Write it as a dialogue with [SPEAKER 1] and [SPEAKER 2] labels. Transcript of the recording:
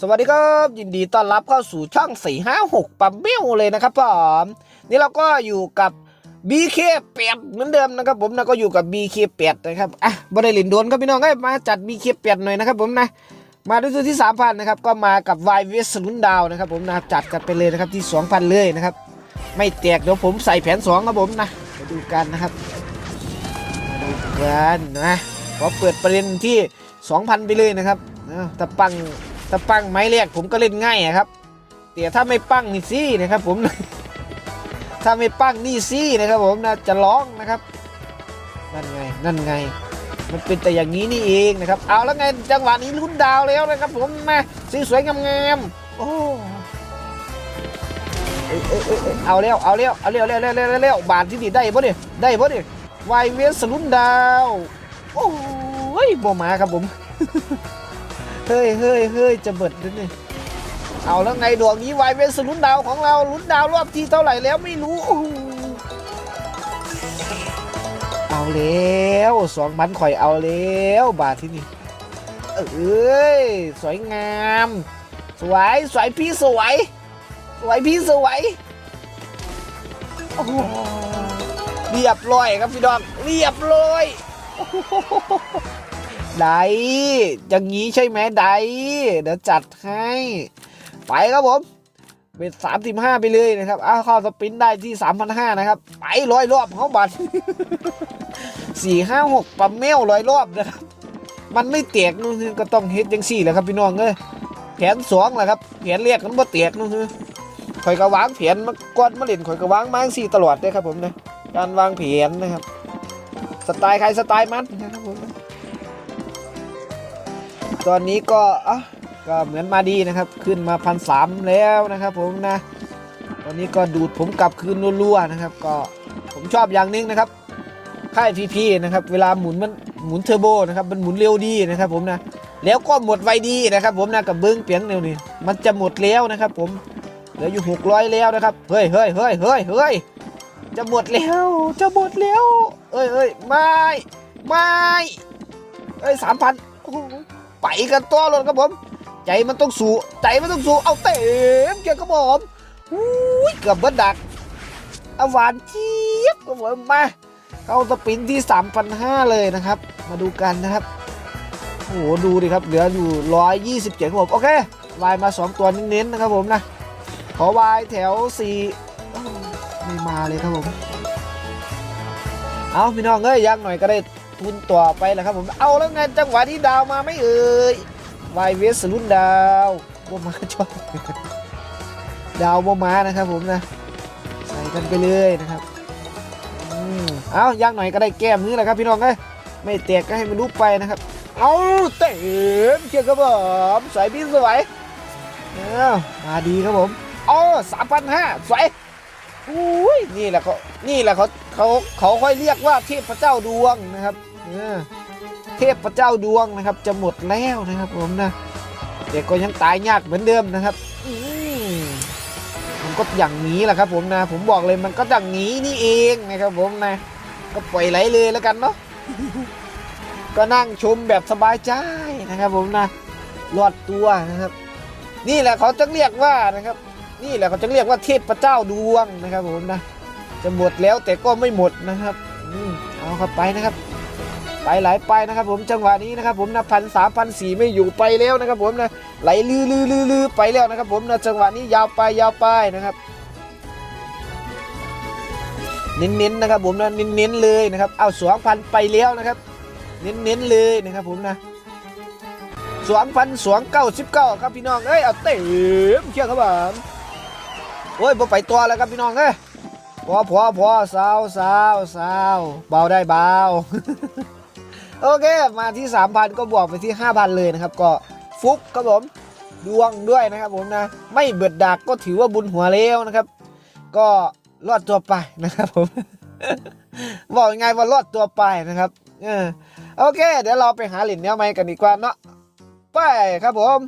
[SPEAKER 1] สวัสดีครับยินดีต้อนรับเข้าสู่ช่อง 456ปั๊มบิ้วเลยนะครับผมนี่เราก็อยู่กับ BK8 เหมือนเดิมนะครับผมนะก็อยู่กับ BK8 นะครับอะบริลินโดนครับพี่น้องเอ้มาจัด BK8 หน่อยนะครับผมนะมาด้วยตัวที่ 3,000นะครับก็มากับ y v s ลุนดาวนะครับผมนะจัดกันไปเลยนะครับที่ 2,000 เลยนะครับ ไม่แตกเดี๋ยวผมใส่แผน 2 ครับผมนะมาดูกันนะครับมาดูกันนะขอเปิดประเด็นที่ 2,000 ไปเลยนะครับอ้าวถ้าปัง ถ้าปังไม้แรกผมก็เล่นง่ายอะครับแต่ถ้าไม่ปังนี่สินะครับ ผม ถ้าไม่ปังนี่สินะครับ ผมนะจะร้องนะครับนั่นไงนั่นไง มันเป็นแต่อย่างนี้นี่เองนะครับ เอาแล้วไงจังหวะนี้ลุ้นดาวแล้วนะครับ ผมมาสวยๆงามๆโอ้เอ้ยเอ้เอ้เอ้เอาแล้วเอาแล้วเอาแล้วเร็วเร็วเร็วเร็วเร็วบาทที่นี่ได้ปะเนี่ยได้ปะเนี่ยวายเวสลุ้นดาว โอ้ยบ่มาครับผม เฮ้ยเฮ้ยเฮ้ยจะเบิดแล้วนี่เอาแล้วไงดวงนี้วายเวสลุ้นดาวของเราลุ้นดาวรอบที่เท่าไหร่แล้วไม่รู้ เอาแล้วสองพันข่อยเอาแล้วบาทที่นี่เอ้ยสวยงาม สวยสวยพี่สวยสวยพี่สวยเรียบร้อยครับพี่ดอกเรียบร้อย ได้อย่างนี้ใช่ไหมได้เดี๋ยวจัดให้ ไปครับผมเป็นสามสิบห้าไปเลยนะครับอ้าวเข้าสปรินได้ที่สามพันห้านะครับ ไปร้อยรอบเขาบัตรสี่ห้าหกปั๊มเมลร้อยรอบนะครับ มันไม่เตียกนู่นคือก็ต้องเฮ็ดจังสี่แหละครับพี่น้องเอ้ยแผนสองแหละครับแผนเรียกมันบ่เตียกนู่นคือข่อยก็วางแผนมาก่อนมาเล่นข่อยก็วางมาสี่ตลอดเลยครับผมนะการวางแผนนะครับ สไตล์ใครสไตล์มันนะครับผม ตอนนี้ก็อะก็เหมือนมาดีนะครับ ขึ้นมาพันสามแล้วนะครับ ผมนะ ตอนนี้ก็ดูดผมกลับคืนรัวๆนะครับ ก็ผมชอบอย่างหนึงนะครับ ค่ายพีพีนะครับ เวลาหมุนมันหมุนเทอร์โบนะครับมันหมุนเร็วดีนะครับ ผมนะแล้วก็หมดไวดีนะครับ ผมนะกับเบิ้งเปียงเร็วนี่มันจะหมดแล้วนะครับ ผมเหลืออยู่หกร้อยแล้วนะครับเฮ้ยเฮ้ยเฮ้ยเฮ้ยเฮ้ยจะหมดแล้วจะหมดแล้วเอ้ยเอ้ยไม่ไม่เอ้ยสามพันโอ้โห ไปกันตัวรถครับผม ใจมันต้องสู้ใจมันต้องสู้เอาเต็มเกียร์ครับผมอุ้ยเกือบเบิดดักเอาหวานเจี๊ยบครับผมมาเข้าสปินที่ 3,500 เลยนะครับ มาดูกันนะครับโอ้โหดูดิครับเหลืออยู่ 127ครับผมโอเควายมา 2 ตัวเน้นๆนะครับผมนะ ขอวายแถว4ไม่มาเลยครับผม เอาพี่น้องเอ้ยยังหน่อยก็ได้ ทุนต่อไปแหละครับผมเอาแล้วไงจังหวะที่ดาวมาไม่เอ่ยวายเวสรุ่นดาวบ่มาชอบดาวบ่มานะครับผมนะใส่กันไปเลยนะครับอืมเอาย่างหน่อยก็ได้แก้มนี้แหละครับพี่น้องเอ้ยไม่แตกก็ให้มันรู้ไปนะครับ เอาเต็มเชียร์ครับผมสวยพี่สวยเอามาดีครับผมอ๋อสามพันห้าสวย อุ้ยนี่แหละเขานี่แหละเขาเขาเขาค่อยเรียกว่าเทพเจ้าดวงนะครับเทพเจ้าดวงนะครับ จะหมดแล้วนะครับ ผมนะแต่ก็ยังตายยากเหมือนเดิมนะครับอืมันก็อย่างนี้แหละครับ ผมนะ ผมบอกเลยมันก็อย่างนี้นี่เองนะครับ ผมนะ ก็ปล่อยไหลเลยแล้วกันเนาะก็นั่งชมแบบสบายใจนะครับ ผมนะรอดตัวนะครับ นี่แหละเขาจะเรียกว่านะครับ นี่แหละเขาจะเรียกว่าเทพเจ้าดวงนะครับผมนะ จะหมดแล้วแต่ก็ไม่หมดนะครับอืเอาเข้าไปนะครับ ไปไหลไปนะครับผมจังหวะนี้นะครับผมนะพันสามพันสี่ไม่อยู่ไปแล้วนะครับผมนะไหลลือลือลือลือไปแล้วนะครับผมนะจังหวะนี้ยาวไปยาวไปนะครับเน้นๆนะครับผมนะเน้นๆเลยนะครับเอาสองพันไปแล้วนะครับเน้นๆเลยนะครับผมนะสองพันสองเก้าสิบเก้าครับพี่น้องเอ้ยเอาเต็มเชื่อครับผม โอ้ยบ่ไปตัวแล้วครับพี่น้องเอ้ยพอพอพอสาวสาวสาวเบาได้เบาโอเค มาที่ 3,000 ก็บวกไปที่ 5,000 เลยนะครับ ก็ฟุกครับผมดวงด้วยนะครับผมนะ ไม่เบิดดักก็ถือว่าบุญหัวเลี้ยวนะครับ ก็รอดตัวไปนะครับผมบอกยังไงว่ารอดตัวไปนะครับเออโอเค เดี๋ยวเราไปหาเหรียญเนี้ยไม้กันดีกว่าเนาะไปครับผม